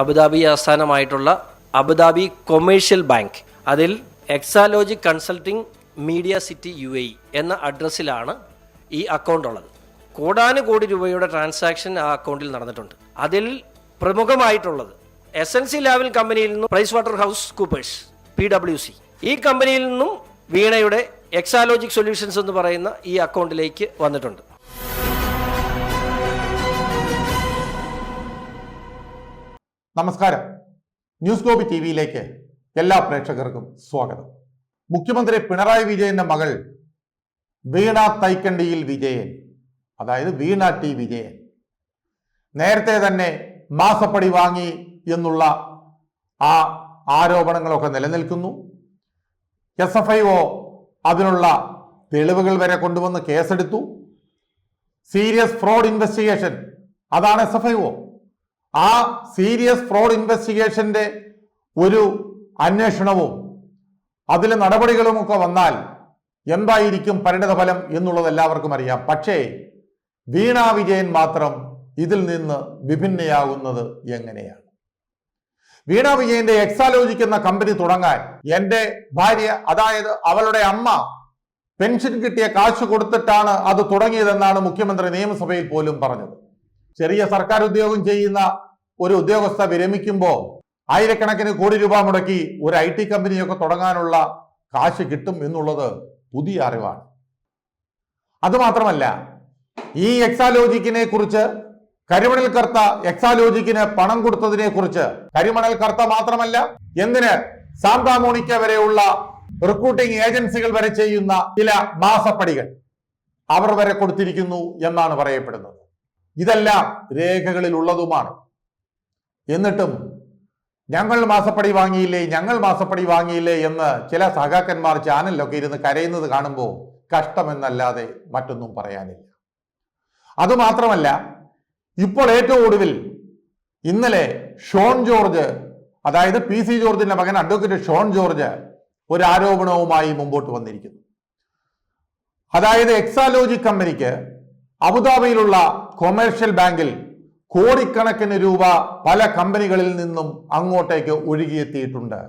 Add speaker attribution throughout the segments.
Speaker 1: Abu Dhabi ആസ്ഥാനമായിട്ടുള്ള Abu Dhabi commercial bank അതിൽ Exalogic consulting media city U എന്ന അഡ്രസ്സിലാണ് ഈ അക്കൗണ്ട് ഉള്ളത്. കോടാനുകോടി രൂപയുടെ ട്രാൻസാക്ഷൻ ആ അക്കൗണ്ടിൽ നടന്നിട്ടുണ്ട്. അതിൽ പ്രമുഖമായിട്ടുള്ളത് എസ് എൻ സി ലാവൽ കമ്പനിയിൽ നിന്നും Price Waterhouse Coopers P W C ഈ കമ്പനിയിൽ നിന്നും വീണയുടെ എക്സാലോജിക് സൊല്യൂഷൻസ് എന്ന് പറയുന്ന ഈ അക്കൗണ്ടിലേക്ക് വന്നിട്ടുണ്ട്.
Speaker 2: നമസ്കാരം. ന്യൂസ് ഗോപി ടി വിയിലേക്ക് എല്ലാ പ്രേക്ഷകർക്കും സ്വാഗതം. മുഖ്യമന്ത്രി പിണറായി വിജയന്റെ മകൾ വീണ തൈക്കണ്ടിയിൽ വിജയൻ അതായത് വീണ ടി വിജയൻ നേരത്തെ തന്നെ മാസപ്പടി വാങ്ങി എന്നുള്ള ആ ആരോപണങ്ങളൊക്കെ നിലനിൽക്കുന്നു. എസ് എഫ് ഐ ഒ അതിനുള്ള തെളിവുകൾ വരെ കൊണ്ടുവന്ന് കേസെടുത്തു. സീരിയസ് ഫ്രോഡ് ഇൻവെസ്റ്റിഗേഷൻ അതാണ് എസ് എഫ് ഐ ഒ. ആ സീരിയസ് ഫ്രോഡ് ഇൻവെസ്റ്റിഗേഷന്റെ ഒരു അന്വേഷണവും അതിലെ നടപടികളും ഒക്കെ വന്നാൽ എന്തായിരിക്കും പരിണതഫലം എന്നുള്ളത് എല്ലാവർക്കും അറിയാം. പക്ഷേ വീണ വിജയൻ മാത്രം ഇതിൽ നിന്ന് വിഭിന്നയാകുന്നത് എങ്ങനെയാണ്? വീണ വിജയന്റെ എക്സാലോജിക് എന്ന കമ്പനി തുടങ്ങാൻ എന്റെ ഭാര്യ അതായത് അവളുടെ അമ്മ പെൻഷൻ കിട്ടിയ കാശ് കൊടുത്തിട്ടാണ് അത് തുടങ്ങിയതെന്നാണ് മുഖ്യമന്ത്രി നിയമസഭയിൽ പോലും പറഞ്ഞത്. ചെറിയ സർക്കാർ ഉദ്യോഗം ചെയ്യുന്ന ഒരു ഉദ്യോഗസ്ഥ വിരമിക്കുമ്പോൾ ആയിരക്കണക്കിന് കോടി രൂപ മുടക്കി ഒരു ഐ ടി കമ്പനിയൊക്കെ തുടങ്ങാനുള്ള കാശ് കിട്ടും എന്നുള്ളത് പുതിയ അറിവാണ്. അതുമാത്രമല്ല ഈ എക്സാലോജിക്കിനെ കുറിച്ച് കരിമണൽ കർത്ത എക്സാലോജിക്കിന് പണം കൊടുത്തതിനെ കുറിച്ച് കരിമണൽ കർത്ത മാത്രമല്ല എന്തിന് സാന്താമോണിക്ക വരെയുള്ള റിക്രൂട്ടിംഗ് ഏജൻസികൾ വരെ ചെയ്യുന്ന ചില മാസപ്പടികൾ അവർ വരെ കൊടുത്തിരിക്കുന്നു എന്നാണ് പറയപ്പെടുന്നത്. ഇതെല്ലാം രേഖകളിൽ ഉള്ളതുമാണ് എന്നിട്ടും ഞങ്ങൾ മാസപ്പടി വാങ്ങിയില്ലേ ഞങ്ങൾ മാസപ്പടി വാങ്ങിയില്ലേ എന്ന് ചില സഹാക്കന്മാർ ചാനലിലൊക്കെ ഇരുന്ന് കരയുന്നത് കാണുമ്പോൾ കഷ്ടമെന്നല്ലാതെ മറ്റൊന്നും പറയാനില്ല. അതുമാത്രമല്ല ഇപ്പോൾ ഏറ്റവും ഒടുവിൽ ഇന്നലെ ഷോൺ ജോർജ് അതായത് പി സി ജോർജിന്റെ മകൻ അഡ്വക്കേറ്റ് ഷോൺ ജോർജ് ഒരു ആരോപണവുമായി മുമ്പോട്ട് വന്നിരിക്കുന്നു. അതായത് എക്സാലോജി കമ്പനിക്ക് അബുദാബിയിലുള്ള കൊമേഴ്ഷ്യൽ ബാങ്കിൽ കോടിക്കണക്കിന് രൂപ പല കമ്പനികളിൽ നിന്നും അങ്ങോട്ടേക്ക് ഒഴുകിയെത്തിയിട്ടുണ്ട്.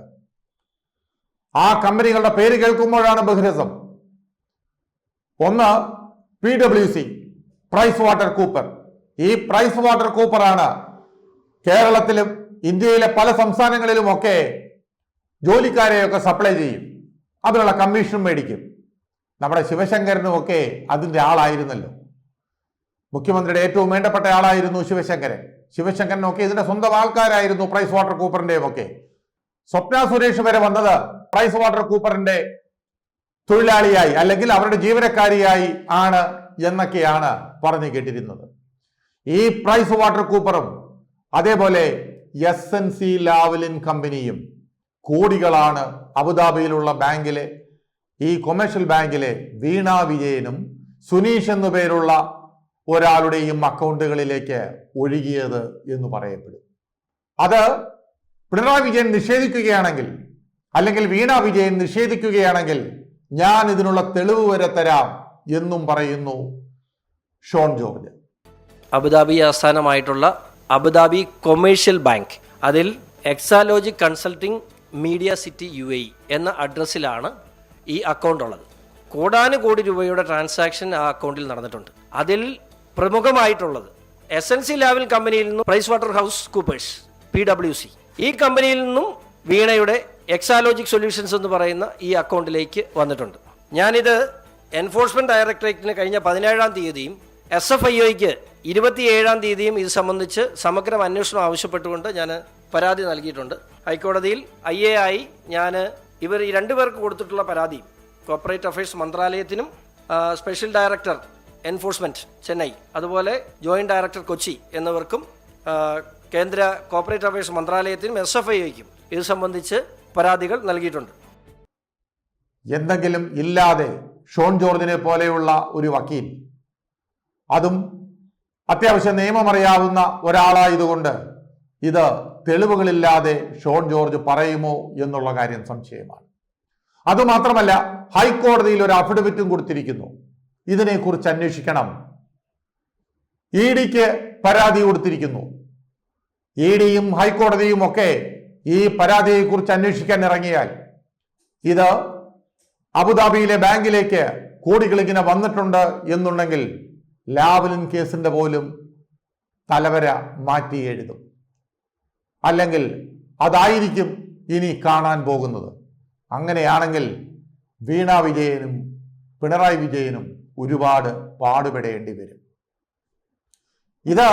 Speaker 2: ആ കമ്പനികളുടെ പേര് കേൾക്കുമ്പോഴാണ് ബഹിരസം. ഒന്ന് P W C Price Water Cooper ഈ പ്രൈസ് വാട്ടർ കൂപ്പറാണ് കേരളത്തിലും ഇന്ത്യയിലെ പല സംസ്ഥാനങ്ങളിലും ഒക്കെ ജോലിക്കാരെയൊക്കെ സപ്ലൈ ചെയ്യും. അതിനുള്ള കമ്മീഷൻ മേടിക്കും. നമ്മുടെ ശിവശങ്കരനും ഒക്കെ അതിന്റെ ആളായിരുന്നല്ലോ. മുഖ്യമന്ത്രിയുടെ ഏറ്റവും വേണ്ടപ്പെട്ട ആളായിരുന്നു ശിവശങ്കരൻ. ശിവശങ്കരനൊക്കെ ഇതിന്റെ സ്വന്തം ആൾക്കാരായിരുന്നു പ്രൈസ് വാട്ടർ കൂപ്പറിന്റെയും ഒക്കെ. സ്വപ്ന സുരേഷ് വരെ വന്നത് പ്രൈസ് വാട്ടർ കൂപ്പറിന്റെ തൊഴിലാളിയായി അല്ലെങ്കിൽ അവരുടെ ജീവനക്കാരിയായി ആണ് എന്നൊക്കെയാണ് പറഞ്ഞു കേട്ടിരുന്നത്. ഈ പ്രൈസ് വാട്ടർ കൂപ്പറും അതേപോലെ എസ് എൻ സി ലാവലിൻ കമ്പനിയും കോടികളാണ് അബുദാബിയിലുള്ള ബാങ്കിലെ ഈ കൊമേഴ്ഷ്യൽ ബാങ്കിലെ വീണ വിജയനും സുനീഷ് എന്നു പേരുള്ള ഒരാളുടെയും അക്കൗണ്ടുകളിലേക്ക് ഒഴുകിയത് എന്ന് പറയപ്പെടും. അത് പിണറായി വിജയൻ നിഷേധിക്കുകയാണെങ്കിൽ അല്ലെങ്കിൽ വീണ വിജയൻ നിഷേധിക്കുകയാണെങ്കിൽ ഞാൻ ഇതിനുള്ള തെളിവ് വരെ തരാം എന്നും പറയുന്നു ഷോൺ ജോർജ്.
Speaker 1: അബുദാബി ആസ്ഥാനമായിട്ടുള്ള അബുദാബി കൊമേഴ്ഷ്യൽ ബാങ്ക് അതിൽ Exalogic consulting media city U A എന്ന അഡ്രസ്സിലാണ് ഈ അക്കൗണ്ട് ഉള്ളത് കോടാനുകോടി രൂപയുടെ ട്രാൻസാക്ഷൻ ആ അക്കൗണ്ടിൽ നടന്നിട്ടുണ്ട്. അതിൽ പ്രമുഖമായിട്ടുള്ളത്. എസ് എൻ സി ലാവൽ കമ്പനിയിൽ നിന്നും Price Waterhouse Coopers P W C ഈ കമ്പനിയിൽ നിന്നും വീണയുടെ എക്സാലോജിക് സൊല്യൂഷൻസ് എന്ന് പറയുന്ന ഈ അക്കൗണ്ടിലേക്ക് വന്നിട്ടുണ്ട്. ഞാനിത് എൻഫോഴ്സ്മെന്റ് ഡയറക്ടറേറ്റിന് കഴിഞ്ഞ പതിനേഴാം തീയതിയും എസ് എഫ് ഐ ഒയ്ക്ക് ഇരുപത്തിയേഴാം തീയതിയും ഇത് സംബന്ധിച്ച് സമഗ്ര അന്വേഷണം ആവശ്യപ്പെട്ടുകൊണ്ട് ഞാൻ പരാതി നൽകിയിട്ടുണ്ട്. ഹൈക്കോടതിയിൽ ഐ എ ആയി ഞാൻ ഇവർ ഈ രണ്ടുപേർക്ക് കൊടുത്തിട്ടുള്ള പരാതി കോർപ്പറേറ്റ് അഫയേഴ്സ് മന്ത്രാലയത്തിനും സ്പെഷ്യൽ ഡയറക്ടർ എൻഫോഴ്സ്മെന്റ് ചെന്നൈ. അതുപോലെ ജോയിന്റ് ഡയറക്ടർ കൊച്ചി എന്നിവർക്കും കേന്ദ്ര കോർപ്പറേറ്റ് അഫയേഴ്സ് മന്ത്രാലയത്തിനും എസ് എഫ് ഐക്കും ഇത് സംബന്ധിച്ച് പരാതികൾ നൽകിയിട്ടുണ്ട്.
Speaker 2: എന്തെങ്കിലും ഇല്ലാതെ ഷോൺ ജോർജിനെ പോലെയുള്ള ഒരു വക്കീൽ അതും അത്യാവശ്യം നിയമമറിയാവുന്ന ഒരാളായതുകൊണ്ട് ഇത് തെളിവുകളില്ലാതെ ഷോൺ ജോർജ് പറയുമോ എന്നുള്ള കാര്യം സംശയമാണ്. അതുമാത്രമല്ല ഹൈക്കോടതിയിൽ ഒരു അഫിഡവിറ്റും കൊടുത്തിരിക്കുന്നു. ഇതിനെക്കുറിച്ച് അന്വേഷിക്കണം. ഇ ഡിക്ക് പരാതി കൊടുത്തിരിക്കുന്നു. ഇ ഡിയും ഹൈക്കോടതിയും ഒക്കെ ഈ പരാതിയെക്കുറിച്ച് അന്വേഷിക്കാൻ ഇറങ്ങിയാൽ ഇത് അബുദാബിയിലെ ബാങ്കിലേക്ക് കോടികൾ ഇങ്ങനെ വന്നിട്ടുണ്ട് എന്നുണ്ടെങ്കിൽ ലാവലിൻ കേസിന്റെ പോലും തലവര മാറ്റി എഴുതും. അല്ലെങ്കിൽ അതായിരിക്കും ഇനി കാണാൻ പോകുന്നത്. അങ്ങനെയാണെങ്കിൽ വീണ വിജയനും പിണറായി വിജയനും ഒരുപാട് പാടുപെടേണ്ടി വരും. ഇത്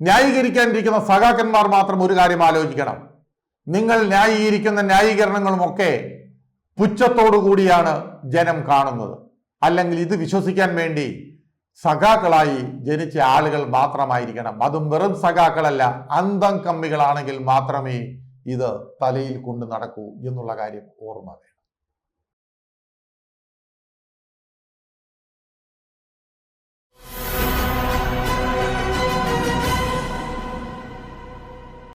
Speaker 2: ന്യായീകരിക്കാനിരിക്കുന്ന സഖാക്കന്മാർ മാത്രം ഒരു കാര്യം ആലോചിക്കണം. നിങ്ങൾ ന്യായീകരിക്കുന്ന ന്യായീകരണങ്ങളുമൊക്കെ പുച്ഛത്തോടു കൂടിയാണ് ജനം കാണുന്നത്. അല്ലെങ്കിൽ ഇത് വിശ്വസിക്കാൻ വേണ്ടി സഖാക്കളായി ജനിച്ച ആളുകൾ മാത്രമായിരിക്കണം. അതും വെറും സഖാക്കളല്ല അന്തം കമ്മികളാണെങ്കിൽ മാത്രമേ ഇത് തലയിൽ കൊണ്ട് നടക്കൂ എന്നുള്ള കാര്യം ഓർമ്മ വേണം.